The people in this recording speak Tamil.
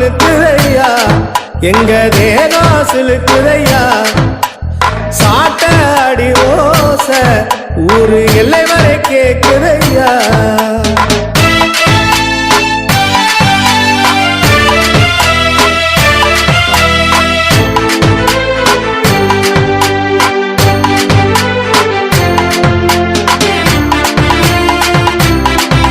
சிலுக்குதையா? எங்க தேகம் சிலுக்குதையா? சாட்ட அடி ஓச ஊரு எல்லை வரை கேக்குதையா?